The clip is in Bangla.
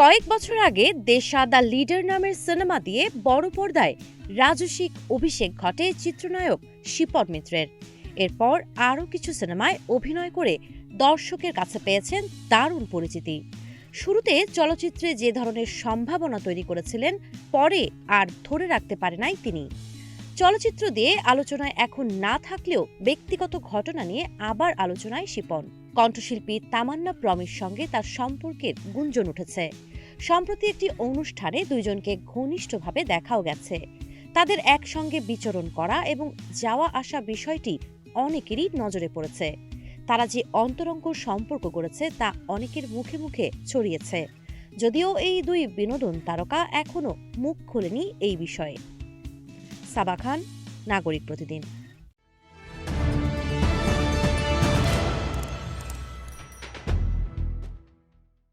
কয়েক বছর আগে দেশা দ্য লিডার নামের সিনেমা দিয়ে বড় পর্দায় রাজসিক অভিষেক ঘটে চিত্রনায়ক শিপদ মিত্রের। এরপর আরও কিছু সিনেমায় অভিনয় করে দর্শকের কাছে পেয়েছেন দারুণ পরিচিতি। শুরুতে চলচ্চিত্রে যে ধরনের সম্ভাবনা তৈরি করেছিলেন, পরে আর ধরে রাখতে পারে নাই তিনি। চলচ্চিত্র দিয়ে আলোচনায় এখন না থাকলেও ব্যক্তিগত ঘটনা নিয়ে আবার আলোচনায় শিপন। কণ্ঠশিল্পী তামান্না প্রমির সঙ্গে তার সম্পর্কের গুঞ্জন উঠেছে। সম্প্রতি একটি অনুষ্ঠানে দুইজনকে ঘনিষ্ঠভাবে দেখাও গেছে। তাদের একসঙ্গে বিচরণ করা এবং যাওয়া আসা বিষয়টি অনেকেরই নজরে পড়েছে। তারা যে অন্তরঙ্গ সম্পর্ক করেছে তা অনেকের মুখে মুখে ছড়িয়েছে। যদিও এই দুই বিনোদন তারকা এখনও মুখ খোলেনি এই বিষয়ে। সাবা খান, নাগরিক প্রতিদিন।